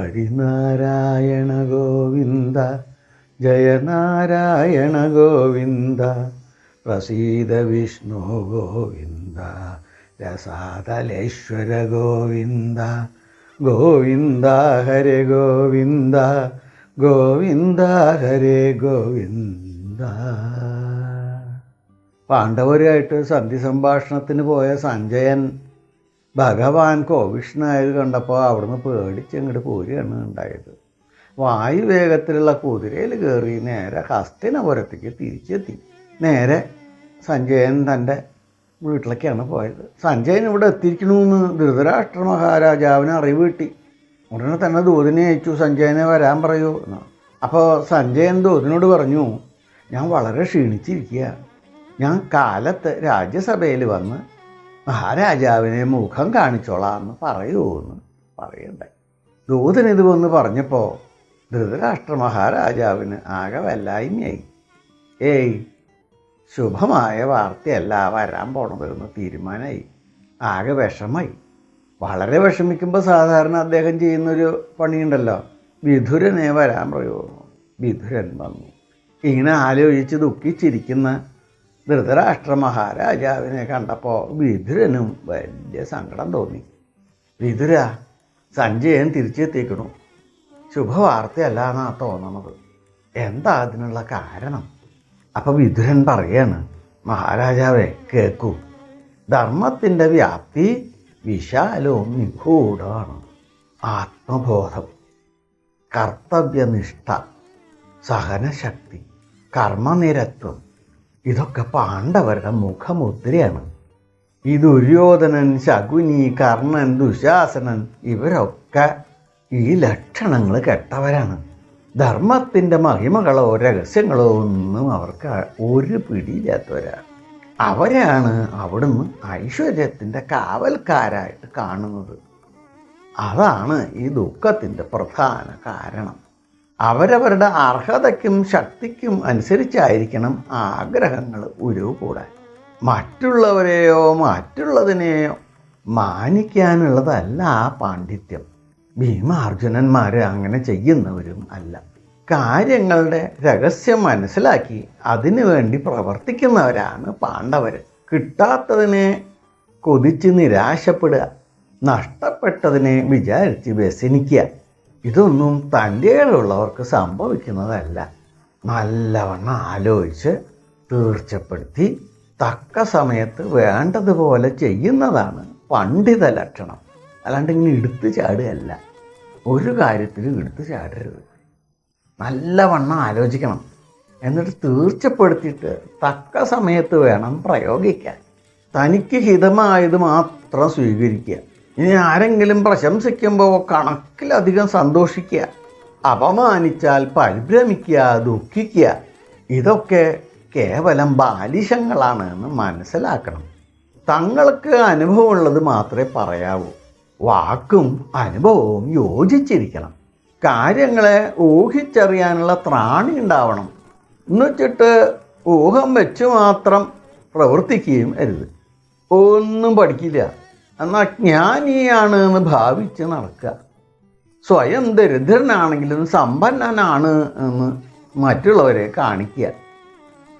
ഹരിനാരായണ ഗോവിന്ദ ജയനാരായണ ഗോവിന്ദ പ്രസീത വിഷ്ണു ഗോവിന്ദ രസാതലേശ്വര ഗോവിന്ദ ഗോവിന്ദ ഹരേ ഗോവിന്ദ ഗോവിന്ദ ഹരേ ഗോവിന്ദ. പാണ്ഡവരുമായിട്ട് സന്ധി സംഭാഷണത്തിന് പോയ സഞ്ജയൻ ഭഗവാൻ കോവിഷ്ണായത് കണ്ടപ്പോൾ അവിടുന്ന് പേടിച്ച് അങ്ങോട്ട് പോരുകയാണ് ഉണ്ടായത്. വായു വേഗത്തിലുള്ള കുതിരയിൽ കയറി നേരെ ഹസ്തിനപുരത്തേക്ക് തിരിച്ചെത്തി. നേരെ സഞ്ജയൻ തന്റെ വീട്ടിലേക്കാണ് പോയത്. സഞ്ജയൻ ഇവിടെ എത്തിയിരിക്കണമെന്ന് ധൃതരാഷ്ട്ര മഹാരാജാവിന് അറിവ് കിട്ടി. ഉടനെ തന്നെ ദൂതിനെ അയച്ചു സഞ്ജയനെ വരാൻ പറയൂ എന്ന്. അപ്പോൾ സഞ്ജയൻ ദൂതിനോട് പറഞ്ഞു ഞാൻ വളരെ ക്ഷീണിച്ചിരിക്കുക ഞാൻ കാലത്ത് രാജ്യസഭയിൽ വന്ന് മഹാരാജാവിനെ മുഖം കാണിച്ചോളാമെന്ന് പറയൂന്ന് പറയണ്ട. ദൂതൻ ഇത് വന്ന് പറഞ്ഞപ്പോൾ ധൃതരാഷ്ട്ര മഹാരാജാവിന് ആകെ വല്ലായ്മയായി. ഏയ് ശുഭമായ വാർത്തയല്ല വരാൻ പോണതെന്ന് തീരുമാനമായി ആകെ വിഷമായി. വളരെ വിഷമിക്കുമ്പോൾ സാധാരണ അദ്ദേഹം ചെയ്യുന്നൊരു പണിയുണ്ടല്ലോ. വിധുരനെ വരാൻ പറയുന്നു വിധുരൻ വന്നു. ഇങ്ങനെ ആലോചിച്ച് ദുഃഖിച്ചിരിക്കുന്ന ധൃതരാഷ്ട്ര മഹാരാജാവിനെ കണ്ടപ്പോൾ വിധുരനും വലിയ സങ്കടം തോന്നി. വിധുര സഞ്ജയൻ തിരിച്ചെത്തിക്കണു ശുഭവാർത്തയല്ല എന്നാ തോന്നണത്. എന്താ അതിനുള്ള കാരണം? അപ്പം വിധുരൻ പറയാണ് മഹാരാജാവേ കേൾക്കൂ ധർമ്മത്തിന്റെ വ്യാപ്തി വിശാലവും നിഗൂഢമാണ്. ആത്മബോധം കർത്തവ്യനിഷ്ഠ സഹനശക്തി കർമ്മനിരത്വം ഇതൊക്കെ പാണ്ഡവരുടെ മുഖമുദ്രയാണ്. ഈ ദുര്യോധനൻ ശകുനി കർണൻ ദുശാസനൻ ഇവരൊക്കെ ഈ ലക്ഷണങ്ങൾ കെട്ടവരാണ്. ധർമ്മത്തിന്റെ മഹിമകളോ രഹസ്യങ്ങളോ ഒന്നും അവർക്ക് ഒരു പിടിയില്ലാത്തവരാണ് അവരാണ് അവിടുന്ന് ഐശ്വര്യത്തിന്റെ കാവൽക്കാരായിട്ട് കാണുന്നത്. അതാണ് ഈ ദുഃഖത്തിന്റെ പ്രധാന കാരണം. അവരവരുടെ അർഹതയ്ക്കും ശക്തിക്കും അനുസരിച്ചായിരിക്കണം ആഗ്രഹങ്ങൾ ഉരുകൂടാൻ മറ്റുള്ളവരെയോ മറ്റുള്ളതിനെയോ മാനിക്കാനുള്ളതല്ല ആ പാണ്ഡിത്യം. ഭീമാർജുനന്മാർ അങ്ങനെ ചെയ്യുന്നവരും അല്ല. കാര്യങ്ങളുടെ രഹസ്യം മനസ്സിലാക്കി അതിനു വേണ്ടി പ്രവർത്തിക്കുന്നവരാണ് പാണ്ഡവർ കിട്ടാത്തതിനെ കൊതിച്ച് നിരാശപ്പെടുക നഷ്ടപ്പെട്ടതിനെ വിചാരിച്ച് വ്യസനിക്കുക. ഇതൊന്നും തന്റെ ഉള്ളവർക്ക് സംഭവിക്കുന്നതല്ല. നല്ലവണ്ണം ആലോചിച്ച് തീർച്ചപ്പെടുത്തി തക്ക സമയത്ത് വേണ്ടതുപോലെ ചെയ്യുന്നതാണ് പണ്ഡിത ലക്ഷണം. അല്ലാണ്ട് ഇങ്ങനെ എടുത്തു ചാടുകയല്ല. ഒരു കാര്യത്തിലും എടുത്തു ചാടരുത്. നല്ലവണ്ണം ആലോചിക്കണം. എന്നിട്ട് തീർച്ചപ്പെടുത്തിയിട്ട് തക്ക സമയത്ത് വേണം പ്രയോഗിക്കാൻ. തനിക്ക് ഹിതമായത് മാത്രം സ്വീകരിക്കുക. ഇനി ആരെങ്കിലും പ്രശംസിക്കുമ്പോൾ കണക്കിലധികം സന്തോഷിക്കുക അപമാനിച്ചാൽ പരിഭ്രമിക്കുക ദുഃഖിക്കുക ഇതൊക്കെ കേവലം ബാലിശങ്ങളാണ് എന്ന് മനസ്സിലാക്കണം. തങ്ങൾക്ക് അനുഭവമുള്ളത് മാത്രമേ പറയാവൂ. വാക്കും അനുഭവവും യോജിച്ചിരിക്കണം. കാര്യങ്ങളെ ഊഹിച്ചറിയാനുള്ള ത്രാണി ഉണ്ടാവണം. എന്നുവെച്ചിട്ട് ഊഹം വെച്ച് മാത്രം പ്രവർത്തിക്കുകയും അരുത്. ഒന്നും പഠിക്കില്ല. എന്നാൽ ജ്ഞാനിയാണ് എന്ന് ഭാവിച്ച് നടക്കുക സ്വയം ദരിദ്രനാണെങ്കിലും സമ്പന്നനാണ് എന്ന് മറ്റുള്ളവരെ കാണിക്കുക.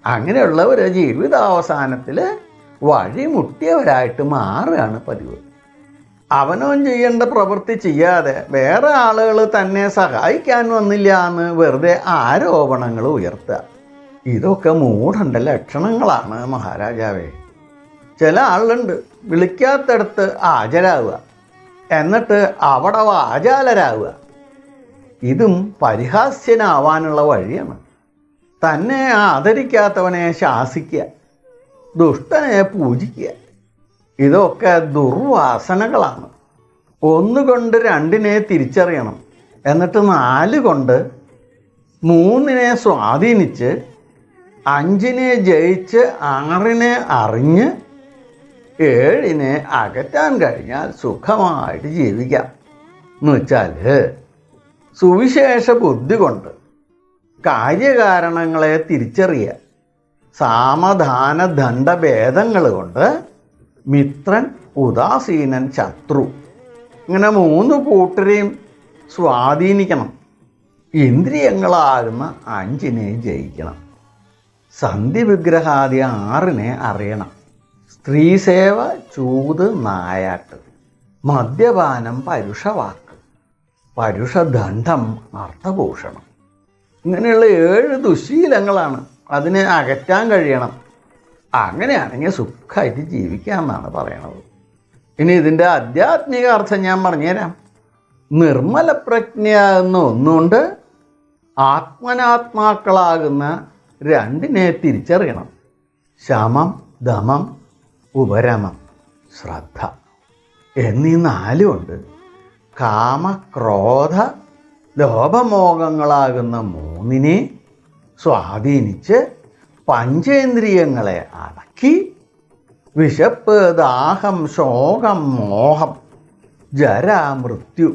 അങ്ങനെയുള്ളവർ ജീവിതാവസാനത്തിൽ വഴിമുട്ടിയവരായിട്ട് മാറുകയാണ് പതിവ്. അവനവൻ ചെയ്യേണ്ട പ്രവൃത്തി ചെയ്യാതെ വേറെ ആളുകൾ തന്നെ സഹായിക്കാൻ വന്നില്ല എന്ന് വെറുതെ ആരോപണങ്ങൾ ഉയർത്തുക. ഇതൊക്കെ മൂഢന്റെ ലക്ഷണങ്ങളാണ് മഹാരാജാവേ. ചില ആളുണ്ട് വിളിക്കാത്തടത്ത് ഹാജരാകുക എന്നിട്ട് അവിടെ വാചാലരാകുക ഇതും പരിഹാസ്യനാവാനുള്ള വഴിയാണ്. തന്നെ ആദരിക്കാത്തവനെ ശാസിക്കുക ദുഷ്ടനെ പൂജിക്കുക. ഇതൊക്കെ ദുർവാസനകളാണ്. ഒന്നുകൊണ്ട് രണ്ടിനെ തിരിച്ചറിയണം. എന്നിട്ട് നാല് കൊണ്ട് മൂന്നിനെ സ്വാധീനിച്ച് അഞ്ചിനെ ജയിച്ച് ആറിനെ അറിഞ്ഞ് ഏഴിനെ അകറ്റാൻ കഴിഞ്ഞാൽ സുഖമായിട്ട് ജീവിക്കാം. എന്ന് വെച്ചാൽ സുവിശേഷ ബുദ്ധി കൊണ്ട് കാര്യകാരണങ്ങളെ തിരിച്ചറിയുക സാമധാന ദണ്ഡഭേദങ്ങൾ കൊണ്ട് മിത്രൻ ഉദാസീനൻ ശത്രു ഇങ്ങനെ മൂന്ന് കൂട്ടരെയും സ്വാധീനിക്കണം. ഇന്ദ്രിയങ്ങളാകുന്ന അഞ്ചിനെ ജയിക്കണം. സന്ധി വിഗ്രഹാദി ആറിനെ അറിയണം. സ്ത്രീസേവ ചൂത് നായാട്ട് മദ്യപാനം പരുഷവാക്ക്. പരുഷദണ്ഡം അർത്ഥഭൂഷണം ഇങ്ങനെയുള്ള ഏഴ് ദുശീലങ്ങളാണ് അതിനെ അകറ്റാൻ കഴിയണം. അങ്ങനെയാണെങ്കിൽ സുഖമായിട്ട് ജീവിക്കാമെന്നാണ് പറയണത്. ഇനി ഇതിന്റെ ആധ്യാത്മിക അർത്ഥം ഞാൻ പറഞ്ഞുതരാം. നിർമ്മല പ്രജ്ഞ എന്ന ഒന്നുകൊണ്ട് ആത്മനാത്മാക്കളാകുന്ന രണ്ടിനെ തിരിച്ചറിയണം. ശമം ദമം ഉപരമം ശ്രദ്ധ എന്നീ നാലുമുണ്ട് കാമക്രോധ ലോഭമോഹങ്ങളാകുന്ന മൂന്നിനെ സ്വാധീനിച്ച് പഞ്ചേന്ദ്രിയങ്ങളെ അടക്കി വിശപ്പ് ദാഹം ശോകം മോഹം ജര മൃത്യു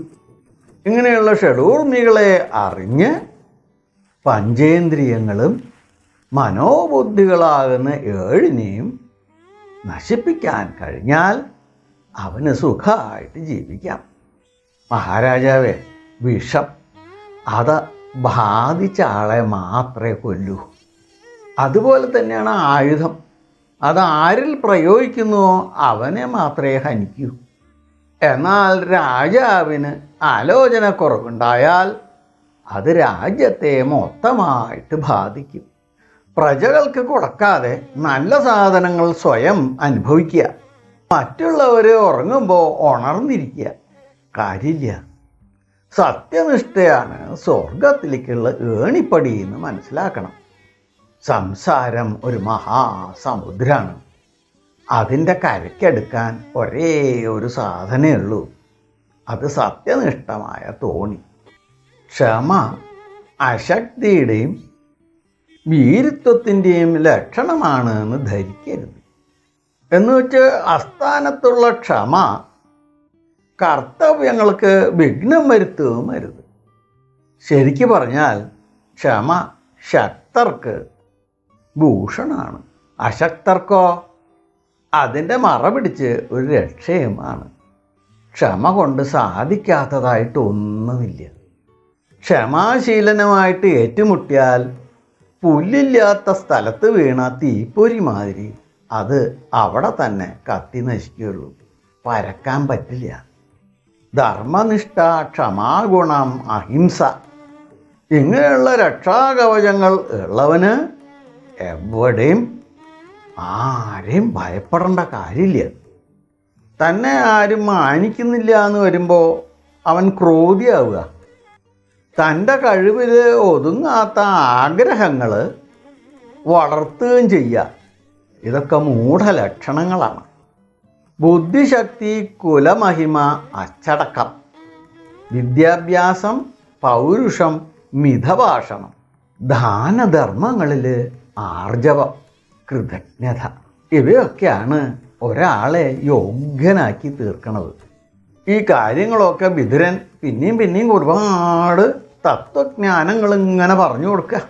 ഇങ്ങനെയുള്ള ഷഡൂർമികളെ അറിഞ്ഞ് പഞ്ചേന്ദ്രിയങ്ങളും മനോബുദ്ധികളാകുന്ന ഏഴിനെയും നശിപ്പിക്കാൻ കഴിഞ്ഞാൽ അവന് സുഖമായിട്ട് ജീവിക്കാം. മഹാരാജാവേ വിഷം അത് ബാധിച്ച ആളെ മാത്രമേ കൊല്ലൂ. അതുപോലെ തന്നെയാണ് ആയുധം. അത് ആരിൽ പ്രയോഗിക്കുന്നുവോ അവനെ മാത്രമേ ഹനിക്കൂ. എന്നാൽ രാജാവിന് ആലോചനക്കുറവുണ്ടായാൽ അത് രാജ്യത്തെ മൊത്തമായിട്ട് ബാധിക്കും. പ്രജകൾക്ക് കൊടുക്കാതെ നല്ല സാധനങ്ങൾ സ്വയം അനുഭവിക്കുക. മറ്റുള്ളവർ ഉറങ്ങുമ്പോൾ ഉണർന്നിരിക്കുക. കാര്യമില്ല. സത്യനിഷ്ഠയാണ് സ്വർഗത്തിലേക്കുള്ള ഏണിപ്പടി എന്ന് മനസ്സിലാക്കണം. സംസാരം ഒരു മഹാസമുദ്രമാണ് അതിന്റെ കരയ്ക്കെടുക്കാൻ ഒരേ ഒരു സാധനമേ ഉള്ളൂ. അത് സത്യനിഷ്ഠമായ തോണി. ക്ഷമ അശക്തിയുടെയും വീരത്വത്തിന്റെയും ലക്ഷണമാണ് എന്ന് ധരിക്കരുത്. എന്ന് വെച്ച് അസ്ഥാനത്തുള്ള ക്ഷമ കർത്തവ്യങ്ങൾക്ക് വിഘ്നം വരുത്തുകയും അരുത്. ശരിക്ക് പറഞ്ഞാൽ ക്ഷമ ശക്തർക്ക് ഭൂഷണാണ്. അശക്തർക്കോ? അതിന്റെ മറ പിടിച്ച് ഒരു രക്ഷയുമാണ്. ക്ഷമ കൊണ്ട് സാധിക്കാത്തതായിട്ട് ഒന്നുമില്ല. ക്ഷമാശീലനമായിട്ട് ഏറ്റുമുട്ടിയാൽ പുല്ലില്ലാത്ത സ്ഥലത്ത് വീണ തീപ്പൊരി മാതിരി അത് അവിടെ തന്നെ കത്തി നശിക്കുകയുള്ളൂ. പരക്കാൻ പറ്റില്ല. ധർമ്മനിഷ്ഠ ക്ഷമാഗുണം അഹിംസ. ഇങ്ങനെയുള്ള രക്ഷാകവചങ്ങൾ ഉള്ളവന് എവിടെയും ആരെയും ഭയപ്പെടേണ്ട കാര്യമില്ല. തന്നെ ആരും മാനിക്കുന്നില്ല എന്ന് വരുമ്പോൾ അവൻ ക്രോധിയാവുക. തന്റെ കഴിവിൽ ഒതുങ്ങാത്ത ആഗ്രഹങ്ങൾ വളർത്തുകയും ചെയ്യുക. ഇതൊക്കെ മൂഢലക്ഷണങ്ങളാണ്. ബുദ്ധിശക്തി കുലമഹിമ അച്ചടക്കം. വിദ്യാഭ്യാസം പൗരുഷം മിതഭാഷണം ദാനധർമ്മങ്ങളിൽ ആർജവം കൃതജ്ഞത. ഇവയൊക്കെയാണ് ഒരാളെ യോഗ്യനാക്കി തീർക്കണത്. ഈ കാര്യങ്ങളൊക്കെ വിതുരൻ പിന്നെയും പിന്നെയും ഒരുപാട് തത്വജ്ഞാനങ്ങൾ ഇങ്ങനെ പറഞ്ഞു കൊടുക്കുക.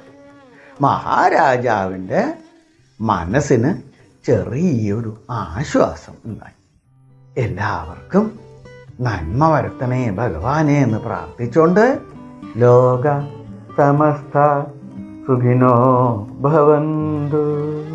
മഹാരാജാവിന്റെ മനസ്സിന് ചെറിയൊരു ആശ്വാസം ഉണ്ടായി. എല്ലാവർക്കും നന്മ വരുത്തണേ ഭഗവാനെ എന്ന് പ്രാർത്ഥിച്ചുകൊണ്ട് ലോക സമസ്ത സുഖിനോ ഭവന്തു.